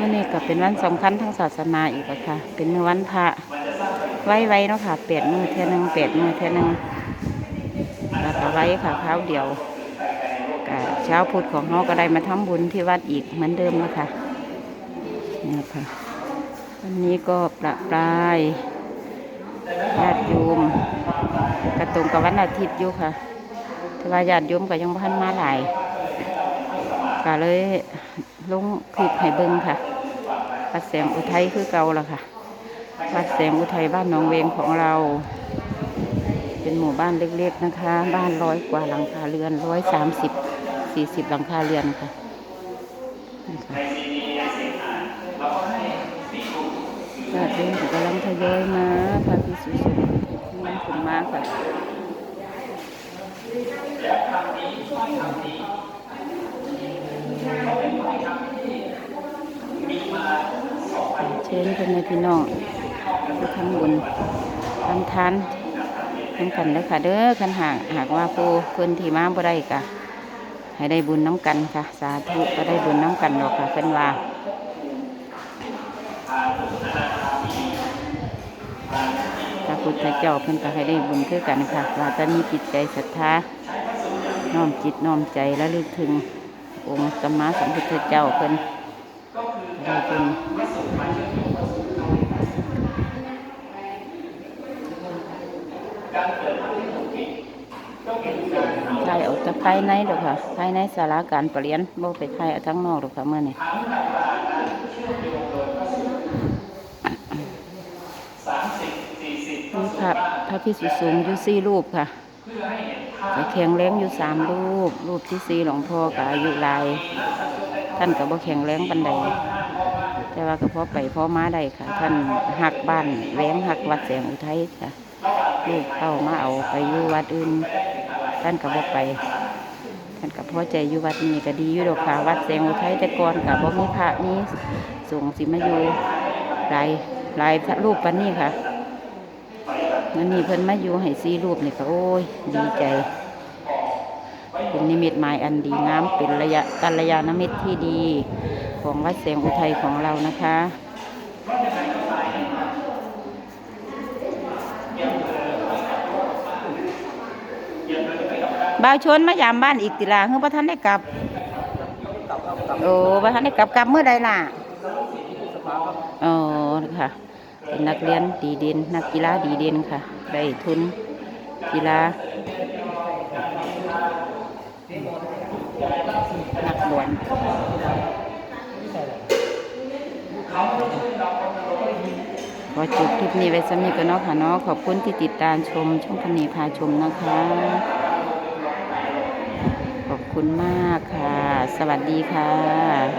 มื่อนี้ก็เป็นวันสำคัญทางศาสนาอีกแล้วค่ะ เป็นวันพระ ไว้ไว้เนาะค่ะแปดมือเท่ยหนึงแปดมือเท่ยหนึงแล้วก็ไว้ค่ะคราเดียวก็เช้าพุธของเราก็ได้มาทำบุญที่วัดอีกเหมือนเดิมแล้วค่ะนี่ค่ะวันนี้ก็ประปรายญาติโยมกระตรงกับวันอาทิตย์อยู่ค่ะแต่ว่าญาติโยมก็ยังบ่ทันมาหลายก็เลย ลงคลิปให้เบิ่งค่ะ วัดแสงอุทัยคือเก่าละค่ะ วัดแสงอุทัยบ้านหนองเวงของเรา เป็นหมู่บ้านเล็กๆนะคะ บ้านร้อยกว่าหลังคาเรือนร้อยสามสิบสี่สิบหลังคาเรือนค่ะญาติโยมกำลังทยอยมาพระพิสุสงฆ์นั่งขึ้นมาค่ะ เชิญพ่อแม่พี่น้องไปทำบุญทำทานทำกันเด้อค่ะ เด้อคันหากหากว่าผู้เพิ่นที่มาบ่ได้ก็ให้ได้บุญน้ำกันค่ะ สาธุก็ได้บุญน้ำกันดอกค่ะเพิ่นว่าพระพุทธเจ้าเพิ่นก็ให้ได้บุญคือกันค่ะว่าตอนนี้จิตใจศรัทธาน้อมจิตน้อมใจและลึกถึงองค์สัมมาสัมพุทธเจ้าเพิ่นได้บุญ ถ่ายออกจากภายในดอกค่ะ ภายในสาราการประเรียนบ่ไปถ่ายเอาทั้งนอกดอกค่ะเมื่อนี้นี่ค่ะพระพิสุสูงอยู่สี่รูปค่ะจะแข็งแรงอยู่สามรูป รูปที่สี่หลวงพ่อก็อายุหลาย ท่านก็บ่แข็งแรงปันใดแต่ว่าก็พอไปพอมาได้ค่ะ ท่านหักบ้านแหวงหักวัดแสงอุทัยค่ะ ลูกเข้ามาเอาไปอยู่วัดอื่นท่านก็บ่ไปท่านก็พอใจอยู่วัดนี้ก็ดีอยู่ดอกค่ะวัดแสงอุทัยแต่ก่อนก็บ่มีพระมีสงสิมาอยู่หลายหลายพระรูปปานนี้ค่ะวันนี้เพิ่นมาอยู่ให้ซีรูปนี่ก็โอ้ยดีใจเป็นนิมิตหมายอันดีงามเป็นระยะกัลยาณมิตรที่ดีของวัดแสงอุทัยของเรานะคะ บ่าวชนมายามบ้านอีกติลาเฮือบ่ทันได้กลับ โอ้บ่ทันได้กลับกลับเมื่อใดล่ะอ๋อค่ะเป็นนักเรียนดีเด่นนักกีฬาดีเด่นค่ะ ได้ทุนกีฬานักบวชขอจบคลิปนี้ไว้สำนีกันเนาะค่ะเนาะขอบคุณที่ติดตามชมช่องพนีพาชมนะคะ คุณมากค่ะ สวัสดีค่ะ